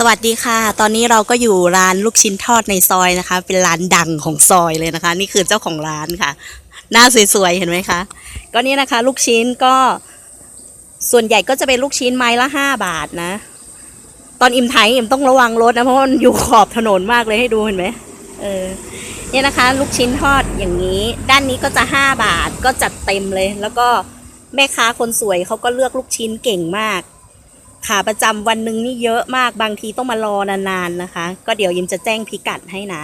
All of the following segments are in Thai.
สวัสดีค่ะ ตอนนี้เราก็อยู่ร้านลูกชิ้นทอดในซอยนะคะ เป็นร้านดังของซอยเลยนะคะ นี่คือเจ้าของร้านค่ะ หน้าสวยๆ เห็นไหมคะ ก็นี่นะคะ ลูกชิ้นก็ส่วนใหญ่ก็จะเป็นลูกชิ้นไม้ละห้าบาทนะ ตอนอิ่มไทยอิ่มต้องระวังรถนะเพราะมันอยู่ขอบถนนมากเลยให้ดูเห็นไหมเออเนี่ยนะคะ ลูกชิ้นทอดอย่างนี้ ด้านนี้ก็จะห้าบาทก็จัดเต็มเลย แล้วก็แม่ค้าคนสวยเขาก็เลือกลูกชิ้นเก่งมาก ขาประจำวันหนึ่งนี่เยอะมากบางทีต้องมารอนานๆนะคะ ก็เดี๋ยวยิมจะแจ้งพิกัดให้นะ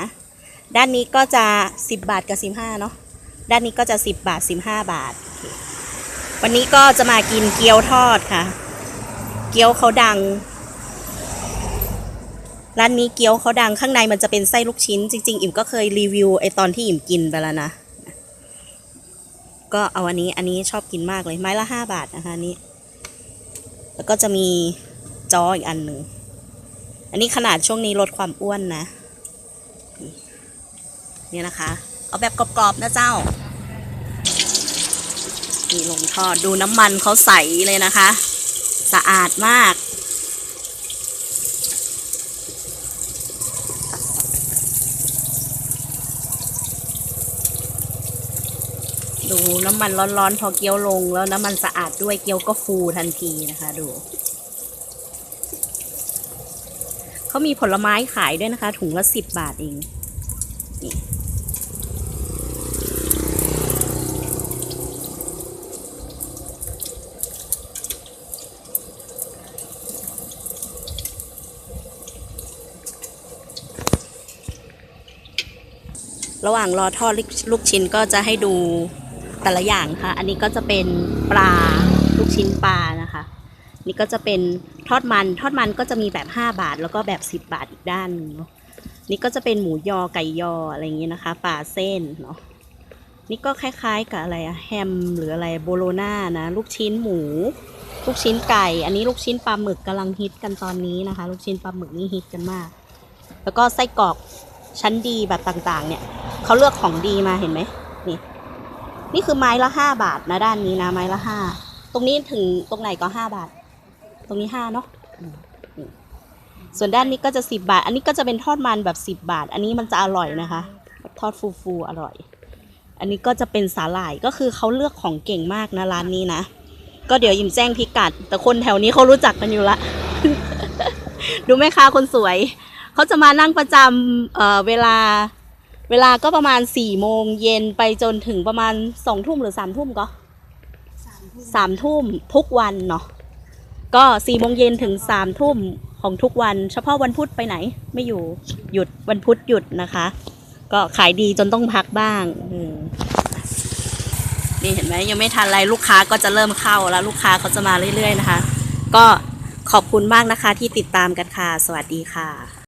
ด้านนี้ก็จะ 10 บาทกับ 15เนาะด้านนี้ก็จะ 10 บาท 15 บาท วันนี้ก็จะมากินเกี๊ยวทอดค่ะ เกี๊ยวเขาดัง ร้านนี้เกี๊ยวเขาดังข้างในมันจะเป็นไส้ลูกชิ้น จริง ๆ อิ่มก็เคยรีวิวไอตอนที่อิ่มกินไปแล้วนะ ก็เอาอันนี้อันนี้ชอบกินมากเลยไม้ละ 5 บาทนะคะนนี้ แล้วก็จะมีจออีกอันหนึ่ง อันนี้ขนาดช่วงนี้ลดความอ้วนนะนี่นะคะ เอาแบบกรอบๆนะเจ้า นี่ลงทอดดูน้ำมันเขาใสเลยนะคะ สะอาดมาก ดูน้ำมันร้อนๆ พอเกี๊ยวลงแล้วน้ำมันสะอาดด้วยเกี๊ยวก็ฟูทันทีนะคะ ดูเขามีผลไม้ขายด้วยนะคะ ถุงละสิบบาทเองนี่ระหว่างรอทอดลูกชิ้นก็จะให้ดู แต่ละอย่างค่ะ อันนี้ก็จะเป็นปลาลูกชิ้นปลานะคะ นี่ก็จะเป็นทอดมัน ทอดมันก็จะมีแบบ 5 บาท แล้วก็แบบ 10 บาทอีกด้านนึงเนาะ นี่ก็จะเป็นหมูยอไก่ยออะไรอย่างเงี้ยนะคะ ปลาเส้นเนาะ นี่ก็คล้ายๆกับอะไรอะแฮมหรืออะไรโบโลน่านะ ลูกชิ้นหมู ลูกชิ้นไก่ อันนี้ลูกชิ้นปลาหมึกกำลังฮิตกันตอนนี้นะคะ ลูกชิ้นปลาหมึกนี่ฮิตกันมาก แล้วก็ไส้กรอกชั้นดีแบบต่างๆ เนี่ยเขาเลือกของดีมาเห็นไหม นี่คือไม้ละห้าบาทนะด้านนี้นะไม้ละห้าตรงนี้ถึงตรงไหนก็ห้าบาท ตรงนี้ห้าเนาะส่วนด้านนี้ก็จะสิบบาท อันนี้ก็จะเป็นทอดมันแบบสิบบาท อันนี้มันจะอร่อยนะคะ ทอดฟูๆอร่อย อันนี้ก็จะเป็นสาหร่ายก็คือเขาเลือกของเก่งมากนะร้านนี้นะก็เดี๋ยวยิมแจ้งพิกัด แต่คนแถวนี้เขารู้จักกันอยู่ละ ดูแม่ค้าคนสวย เขาจะมานั่งประจำเออเวลา เวลาก็ประมาณสี่โมงเย็นไปจนถึงประมาณสองทุ่มหรือสามทุ่มก็สามทุ่มทุกวันเนาะก็สี่โมงเย็นถึงสามทุ่มของทุกวัน เฉพาะวันพุธไปไหน ไม่อยู่หยุดวันพุธหยุดนะคะ ก็ขายดีจนต้องพักบ้างนี่เห็นไหมยังไม่ทันไรลูกค้าก็จะเริ่มเข้าแล้วลูกค้าเขาจะมาเรื่อยๆนะคะ ก็ขอบคุณมากนะคะที่ติดตามกันค่ะ สวัสดีค่ะ